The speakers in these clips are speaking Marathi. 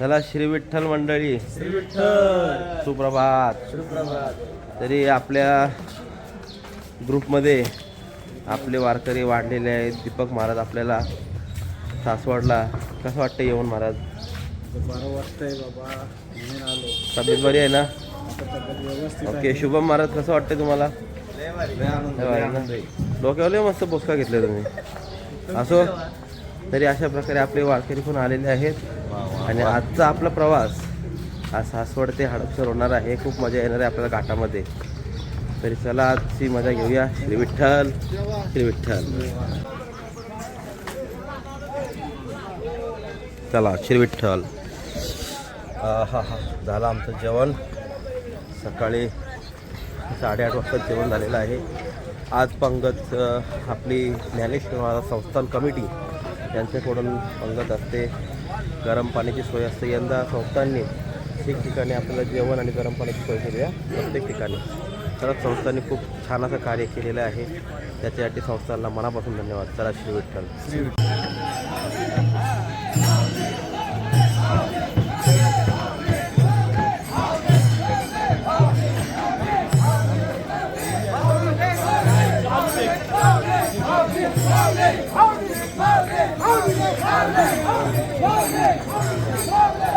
चला श्री विठ्ठल मंडळी. श्री विठ्ठल. सुप्रभात. सुप्रभात. तरी आपल्या ग्रुपमध्ये आपले वारकरी वाढलेले आहेत. दीपक महाराज आपल्याला सासवडला. कसं वाटतं येऊन महाराज? बरं वाटतंय बाबा. तब्येत बरी आहे ना? ओके शुभम महाराज कसं वाटतंय तुम्हाला. डोक्यावर मस्त बोसका घेतले तुम्ही. असो? तरी अशा प्रकारे आपले वारकरी पण आलेले आहेत. आणि आजचा आपला प्रवास हा सासवड ते हडपसर होणार आहे. खूप मजा येणार आहे आपल्याला घाटामध्ये. तरी चला आजची मजा घेऊया. श्री विठ्ठल श्री विठ्ठल. चला श्री विठ्ठल. हा हा. झालं आमचं जेवण. सकाळी साडेआठ वाजता जेवण झालेलं आहे. आज पंगत आपली ज्ञानेश्वर महाराज संस्थान कमिटी यांच्याकडून पंगत असते गरम पाण्याची सोय असते. यंदा संस्थांनी ठिकठिकाणी आपल्याला जेवण आणि गरम पाण्याची सोय केली आहे प्रत्येक ठिकाणी. खरंच संस्थांनी खूप छान असं कार्य केलेलं आहे. त्याच्यासाठी संस्थांना मनापासून धन्यवाद. चला श्री विठ्ठल.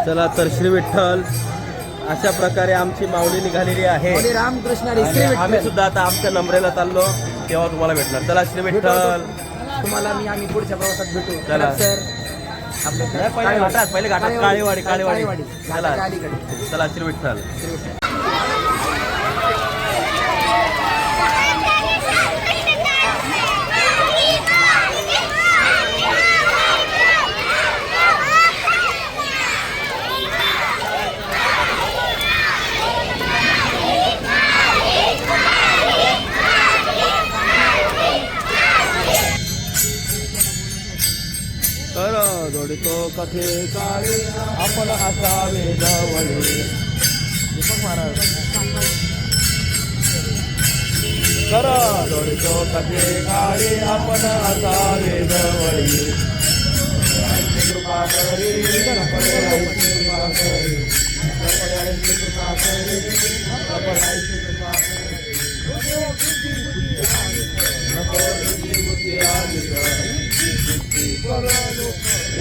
चला तर श्री विठ्ठल अशा प्रकारे आमची माऊली निघालेली आहे. आणि आम्ही सुद्धा आता आमच्या नंबरेला चाललो तेव्हा तुम्हाला भेटणार. चला श्री विठ्ठल. तुम्हाला मी आम्ही पुढच्या प्रवासात भेटू. चला. सर. नाही, पहिले घाटात पहिले घाटात. काळेवाडी. काळेवाडी चला. चला श्री विठ्ठल. तो कथे काळी? आपण असावे जवळी. दीपक महाराज. कर जोडितो कथे काळी? आपण असावे जवळी. कृपा करी कृपा करी कृपा करी.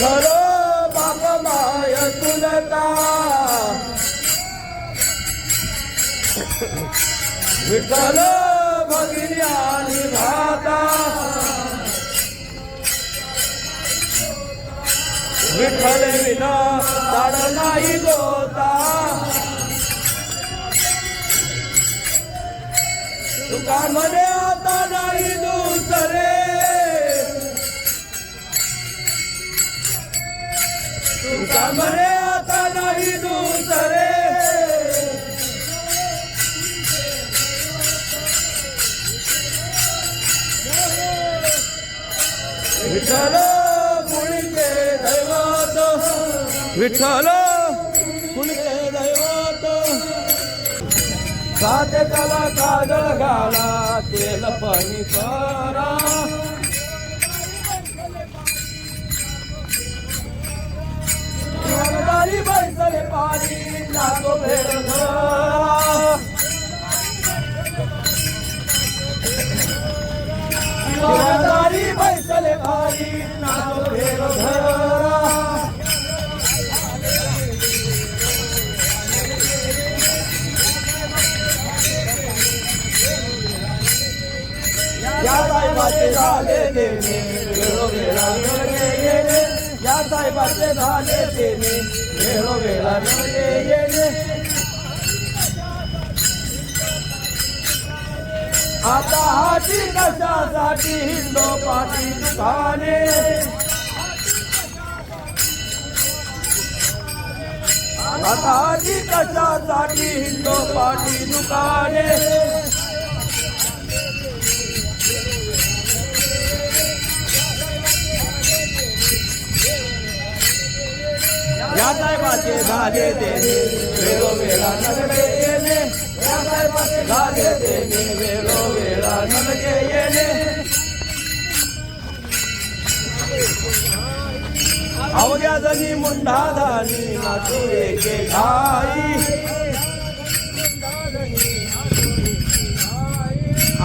करो बाबा माय तुलता. विठ्ठल भगिनी आणि भाता विठ्ठल विना ताड नाही गोता. तुका म्हणे नाही दुसरे. म्हणे आता नाही दुसरे. विठ्ठल कुणके दैवत. विठ्ठल कुणके दैवत. काजळ घाला तेल पाणी करा. पारी बैसले पारी लागो भेट धरा बैसले पारी लागो भेट या बाई साहेबाचे झाले देणे वेळोवेळा नडगे साहेबाचे झाले तेने. वेळोवेळा नडगे येणे. आता हाती कशासाठी हिंदो पाठी दुकाने? आता हाती कशासाठी हिंदो पाठी दुकाने? या साहेबाचे झाले देणे वेळोवेळा नगडे येणे. या साहेबाचे झाले देणे वेळोवेळा नगडे येणे. अवघ्या जणी मुंडा धानी नाचू एके घाई.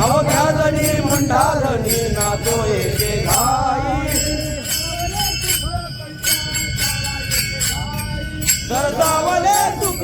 अवघ्या जणी मुंडा धनी नाचो एके सरदावले सुख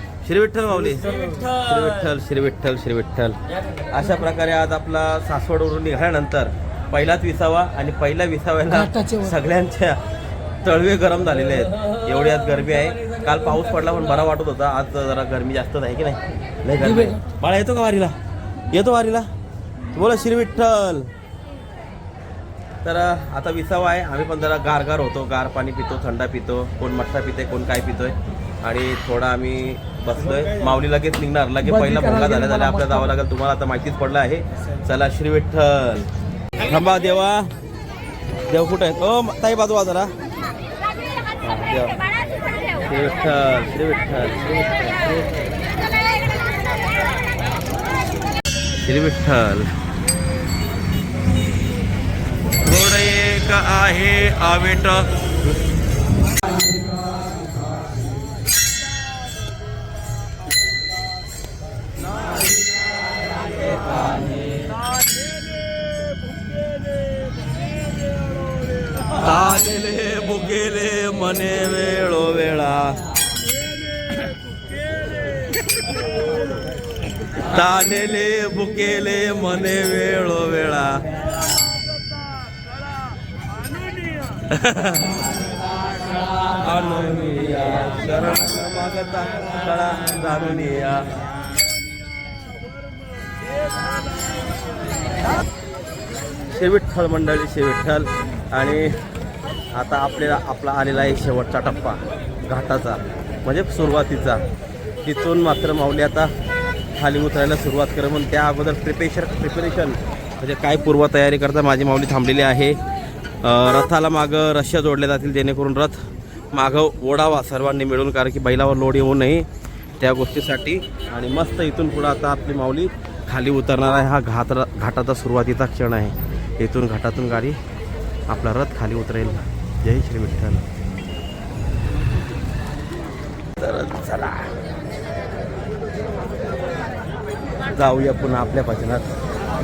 श्री विठ्ठल माऊली. श्री विठ्ठल श्री विठ्ठल श्री विठ्ठल अशा प्रकारे आज आपला सासवडवरून निघाल्यानंतर पहिलाच विसावा आणि पहिल्या विसाव्याला सगळ्यांच्या तळवे गरम झालेले आहेत. एवढी आज गरमी आहे. काल पाऊस पडला पण बरा वाटत होता. आज जरा गरमी जास्त आहे की नाही? गरमी. बाळा येतो का वारीला? येतो वारीला? बोला श्री विठ्ठल तर आता विसावा आहे. आम्ही पण जरा गार गार होतो. गार पाणी पितो थंडा पितो. कोण मठ्ठा पिते कोण काय पितोय. आणि थोडा आम्ही बसलोय. माऊली लगेच निघणार. लगेच पहिला भोंगा झाला झाला आपल्याला जावं लागेल. तुम्हाला आता माहितीच पडलं आहे. चला श्री विठ्ठल. थांबा देवा. देव कुठं आहे? ओ ताई बाजू जरा देव. श्री विठ्ठल श्री विठ्ठल श्री विठ्ठल. श्री विठ्ठल. थोड एक आहे आवेट. मने वेळो वेळा तानेले बुकेले मने वेळो वेळा अनुनिया शरण मागता कळा मंडळी शेविठ्ठल आणि आता आपल्याला आपला आलेला आहे शेवटचा टप्पा घाटाचा म्हणजे सुरुवातीचा. तिथून मात्र माऊली आता खाली उतरायला सुरुवात कर म्हणून त्या अगोदर प्रिपेशन प्रिपरेशन म्हणजे काय पूर्वतयारी करता माझी माऊली थांबलेली आहे. रथाला मागं रश्या जोडल्या जातील जेणेकरून रथ मागं ओढावा सर्वांनी मिळून कारण की बैलावर लोड येऊ नये त्या गोष्टीसाठी. आणि मस्त इथून पुढं आता आपली माऊली खाली उतरणार आहे. हा घात घाटाचा सुरुवातीचा क्षण आहे. इथून घाटातून गाडी आपला रथ खाली उतरेल. जय श्री विठ्ठल तर चला जाऊया पुन्हा आपल्या भजनात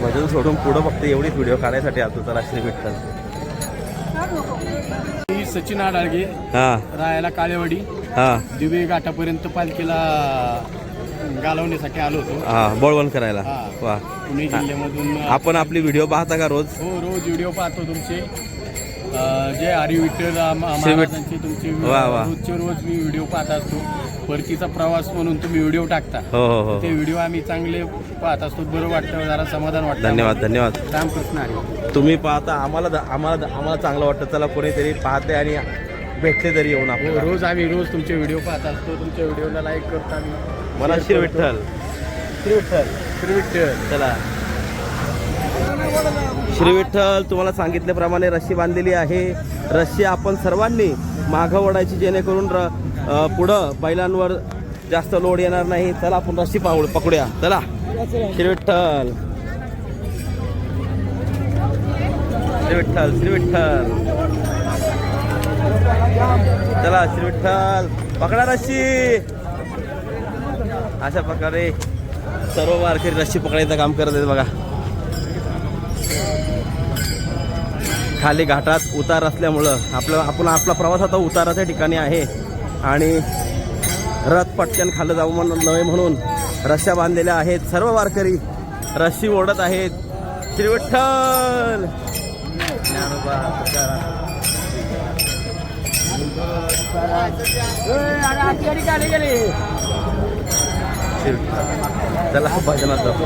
भजन सोडून पुढं फक्त एवढीच व्हिडिओ काढायसाठी आलो चला श्री विठ्ठल मी सचिन आडाळगे हां. राहायला काळेवाडी हां. दिवे घाटापर्यंत पालखीला घालवण्यासाठी आलो होतो. हां बोळवण करायला. वा. पुणे जिल्ह्यामधून आपण आपली व्हिडिओ पाहता का रोज? हो रोज व्हिडिओ पाहतो तुमचे. जय हरी विठ्ठल महाराजांचे तुमचे. रोजचे रोज मी व्हिडिओ पाहत असतो. परतीचा प्रवास म्हणून तुम्ही व्हिडिओ टाकता. हो हो हो. ते व्हिडिओ आम्ही चांगले पाहत असतो. बरं वाटतं जरा समाधान वाटतं. धन्यवाद धन्यवाद. रामकृष्ण हरी तुम्ही पाहता आम्हाला आम्हाला आम्हाला चांगलं वाटतं. चला कोणीतरी पाहते आणि भेटते तरी येऊन हो आपल्याला. रोज आम्ही रोज तुमचे व्हिडिओ पाहत असतो. तुमच्या व्हिडिओला लाईक करतो आम्ही. मला श्री विठ्ठल श्री विठ्ठल श्री विठ्ठल चला. श्री विठ्ठल तुम्हाला सांगितल्याप्रमाणे रस्सी बांधलेली आहे. रस्सी आपण सर्वांनी मागं ओढायची जेणेकरून र पुढं बैलांवर जास्त लोड येणार नाही. चला आपण रस्सी पाहू पकडूया. चला श्री विठ्ठल. श्री विठ्ठल श्री विठ्ठल. चला श्री विठ्ठल. पकडा रस्सी. अशा प्रकारे सर्व वारकरी रस्सी पकडायचं काम करत आहेत बघा. खाली घाटात उतार असल्यामुळं आपलं आपण आपला प्रवास आता उताराच्या ठिकाणी आहे. आणि रथ पटकन खालं जाऊ म्हणून नव्हे म्हणून रश्या बांधलेल्या आहेत. सर्व वारकरी रस्सी ओढत आहेत. श्री विठ्ठल चला भजनात जातो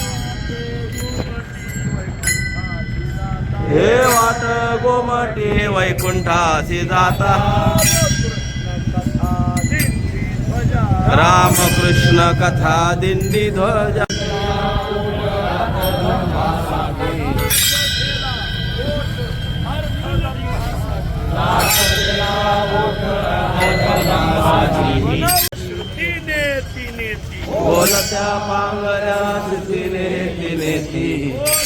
हे वाट गोमटे वैकुंठासी जाता. रामकृष्ण कथा दिंडी ध्वज. बोलत्या पांगऱ्या तिने तिने ती.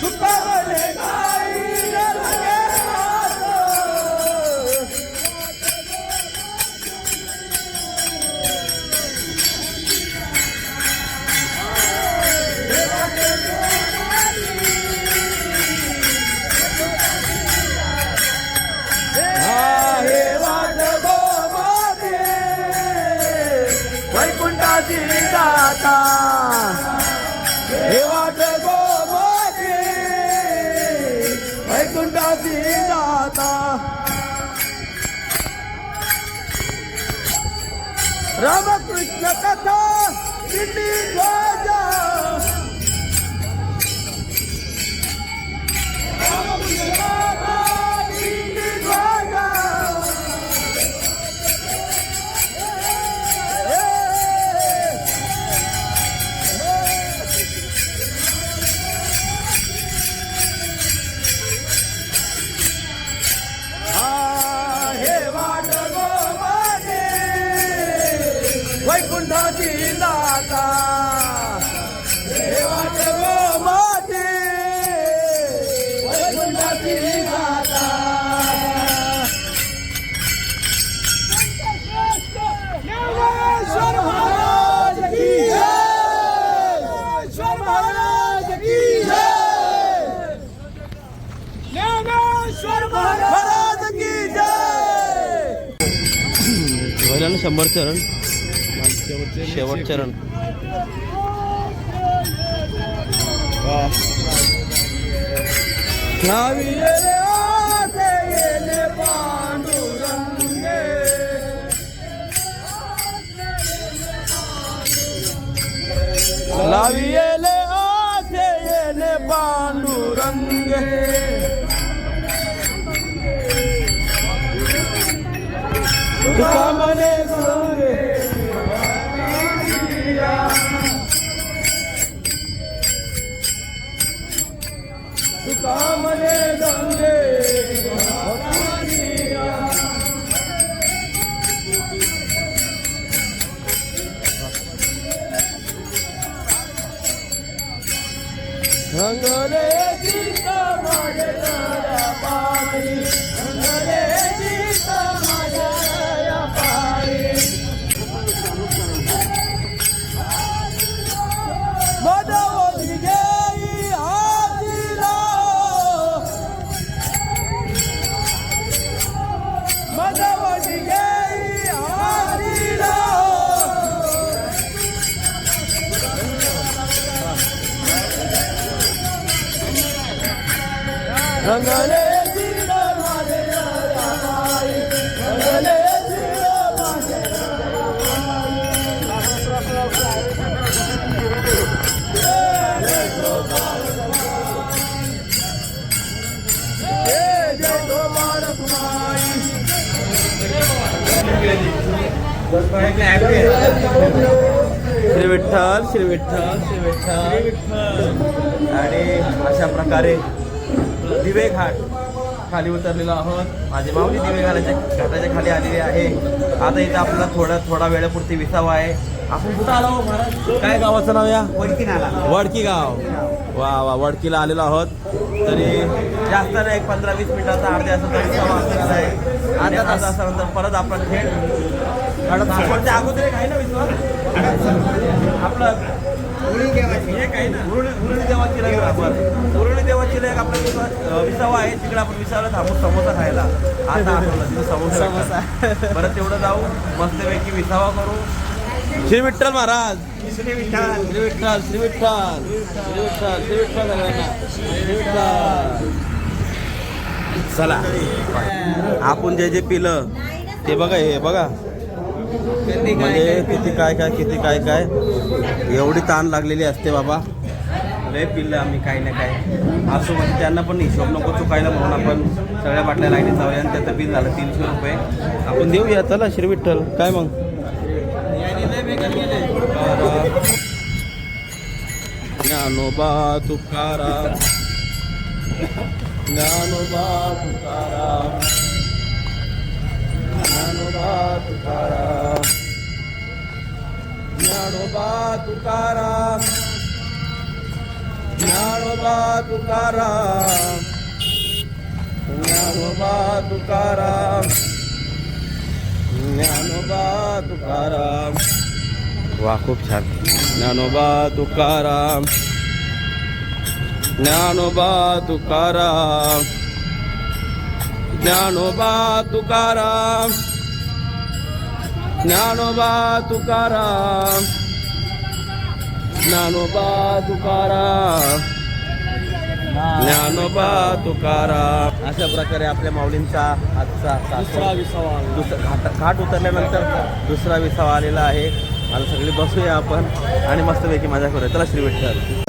Tá Vamos श्री विठ्ठल श्री विठ्ठल आणि अशा प्रकारे दिवे घाट खाली उतरलेलो आहोत. माझी माऊली दिवे घाटाच्या घाटाच्या खाली आलेली आहे. आता इथं आपल्याला थोडा थोडा वेळापुरती विसावा आहे. आपण कुठं आलो महाराज? काय गावाचं नाव या? वडकी नाला वडकी गाव. वा वा वडकीला आलेलो आहोत. तरी जास्त नाही एक पंधरा वीस मिनिटाचा अर्ध्या विसावा असलेला आहे. आणि अर्धा तासानंतर परत आपण थेट नागपूरच्या अगोदर एक आहे ना विश्वास आपलं उरुळी देवाची लय आपण. उरुळी देवाची लय आपला विश्वास विसावा आहे तिकडे आपण विसावाला थांबू समोसा खायला. आता आठवलं तिथं समोसा. परत तेवढं जाऊ. मस्तपैकी विसावा करू. श्री विठ्ठल महाराज. श्री विठ्ठल श्री विठ्ठल श्री विठ्ठल श्री विठ्ठल श्री विठ्ठल सगळ्यांना. श्री विठ्ठल चला. आपण जे जे पिलं ते बघा हे बघा. म्हणजे किती काय काय किती काय काय? एवढी ताण लागलेली असते बाबा. लय पिल्लं आम्ही काही ना काय असो म्हणजे त्यांना पण हिशोब नको चुकायला म्हणून आपण सगळ्या बाटल्या लाईनीत जाऊया आणि त्याचं बिल झालं तीनशे रुपये. आपण देऊया चला श्री विठ्ठल. काय मग? ज्ञानोबा तुकाराम. ज्ञानोबा तुकाराम. ज्ञानोबा तुकाराम ज्ञानोबा तुकाराम ज्ञानोबा तुकाराम ज्ञानोबा तुकाराम ज्ञानोबा तुकाराम वा खूप छान. ज्ञानोबा तुकाराम ज्ञानोबा तुकाराम ज्ञानोबा तुकाराम ज्ञानोबा तुकाराम ज्ञानोबा तुकाराम ज्ञानोबा तुकाराम अशा प्रकारे आपल्या माऊलींचा आजचा दुसरा विसावा दुसरा घाट घाट उतरल्यानंतर दुसरा विसावा आलेला आहे. आणि सगळी बसूया आपण. आणि मस्तपैकी मजा करूया. चला श्री विठ्ठल.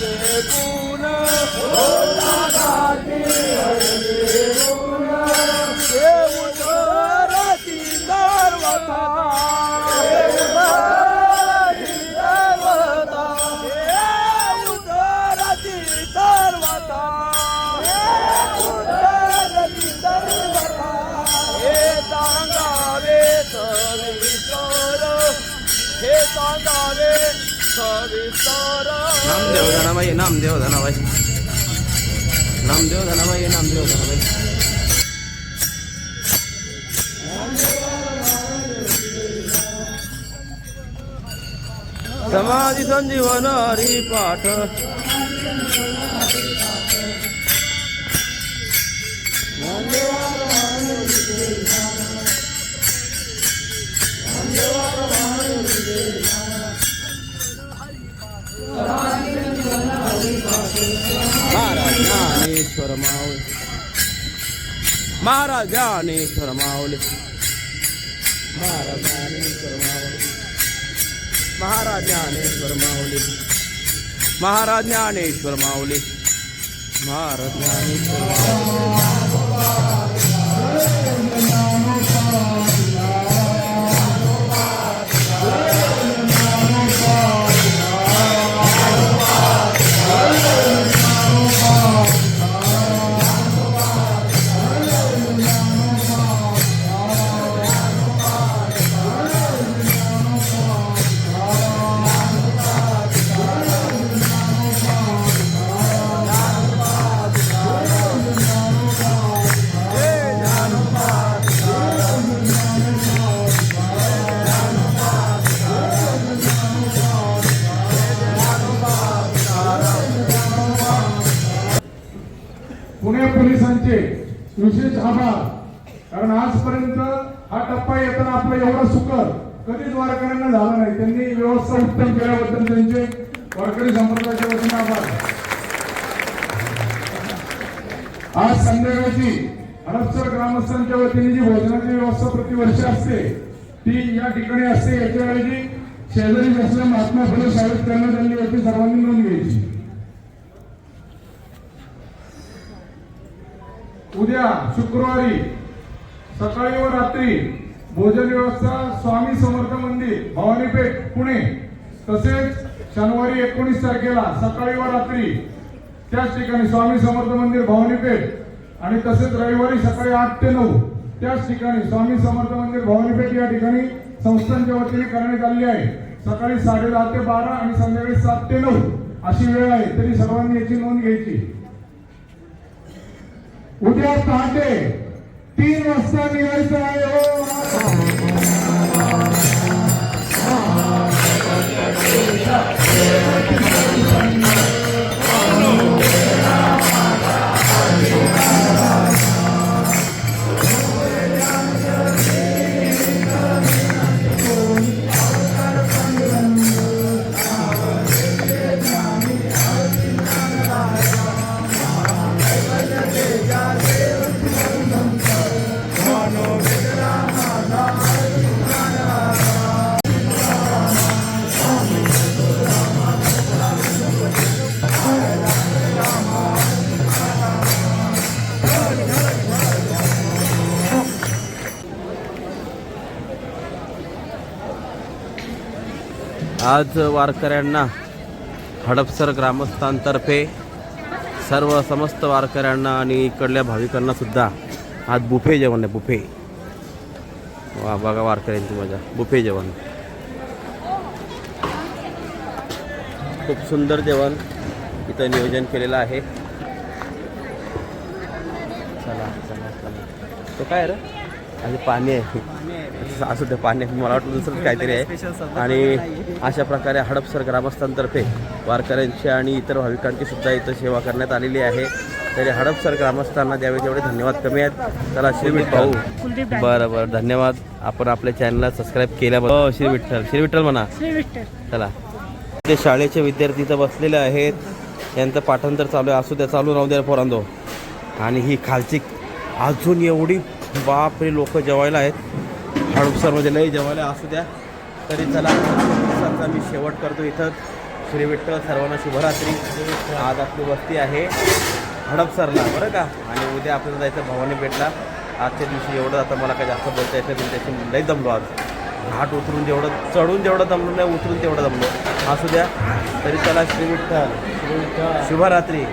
गुण नामदेव धनाबाई नामदेव धनाबाई नामदेव धनाबाई नामदेव धनाबाई समाधी संजीवन हरी पाठ Yeah. ज्ञानेश्वर माऊली। महाराज ज्ञानेश्वर माऊली। महाराज ज्ञानेश्वर माऊली। महाराज ज्ञानेश्वर माऊली। महाराज ज्ञानेश्वर माऊली। महाराज ज्ञानेश्वर माऊली। विशेष आभार. कारण आजपर्यंत हा टप्पा येताना आपला एवढा सुकर कधीच वारकऱ्यांना झाला नाही. त्यांनी व्यवस्था उत्तम केल्याबद्दल त्यांचे वारकरी संप्रदायाच्या वतीने आभार. आज संध्याकाळची हडपसर ग्रामस्थांच्या वतीने जी भोजनाची व्यवस्था प्रतिवर्ष असते ती या ठिकाणी असते. याच्या वेळी शेजारी असल्या महात्मा फुले साहेब त्यांना शुक्रवारी सकाळी व रात्री भोजन व्यवस्था स्वामी समर्थ मंदिर भवानीपेठ पुणे. तसेच शनिवारी एकोणीस तारखेला सकाळी व रात्री त्याच ठिकाणी स्वामी समर्थ मंदिर भवानीपेठ आणि तसेच रविवारी सकाळी आठ ते नऊ त्याच ठिकाणी स्वामी समर्थ मंदिर भवानीपेठ या ठिकाणी संस्थांच्या वतीने करण्यात आली आहे. सकाळी साडे दहा ते बारा आणि संध्याकाळी सात ते नऊ अशी वेळ आहे तरी सर्वांनी याची नोंद घ्यायची. उद्या पहाटे तीन वाजता निघायचं आहे हो. आज वारकऱ्यांना हडपसर ग्रामस्थांतर्फे सर्व समस्त वारकऱ्यांना आणि इकडल्या भाविकांना सुद्धा आज बुफे जेवण आहे बुफे. वा बघा वारकऱ्यांची मजा. बुफे जेवण. खूप सुंदर जेवण इथं नियोजन केलेलं आहे. चला चला चला. तो काय रे? आणि पाणी आहे. असं ते पाणी आहे. मला वाटलं दुसरंच काहीतरी आहे. आणि अशा प्रकारे हडपसर ग्रामस्थांतर्फे वारकऱ्यांची आणि इतर भाविकांची सुद्धा इथं सेवा करण्यात आलेली आहे. तरी हडपसर ग्रामस्थांना द्यावे तेवढे धन्यवाद कमी आहेत चला श्री विठ्ठल. भाऊ बरं बरं. धन्यवाद. आपण आपल्या चॅनलला सबस्क्राईब केल्याबद्दल श्री विठ्ठल. श्री विठ्ठल म्हणा. श्री विठ्ठल. चला. ते शाळेचे विद्यार्थी इथं बसलेले आहेत. यांचं पाठांतर चालू आहे. असू द्या चालू राहू द्या पोरांदो आणि ही खालची अजून एवढी बापरे लोक जेवायला आहेत. हडपसरमध्ये लई जेवायला असू द्या तरी चला दिवसाचा मी शेवट करतो इथं. श्री विठ्ठल सर्वांना शुभरात्री. आज आपली वस्ती आहे हडपसरला बरं का? आणि उद्या आपल्याला जायचं भवानी पेठला. आजच्या दिवशी एवढं आता मला काय जास्त बोलता येत त्याची लई दमलो आज. घाट उतरून जेवढं चढून जेवढं दमलो नाही उतरून तेवढं दमलो. असू द्या. तरी चला श्री विठ्ठल. शुभरात्री.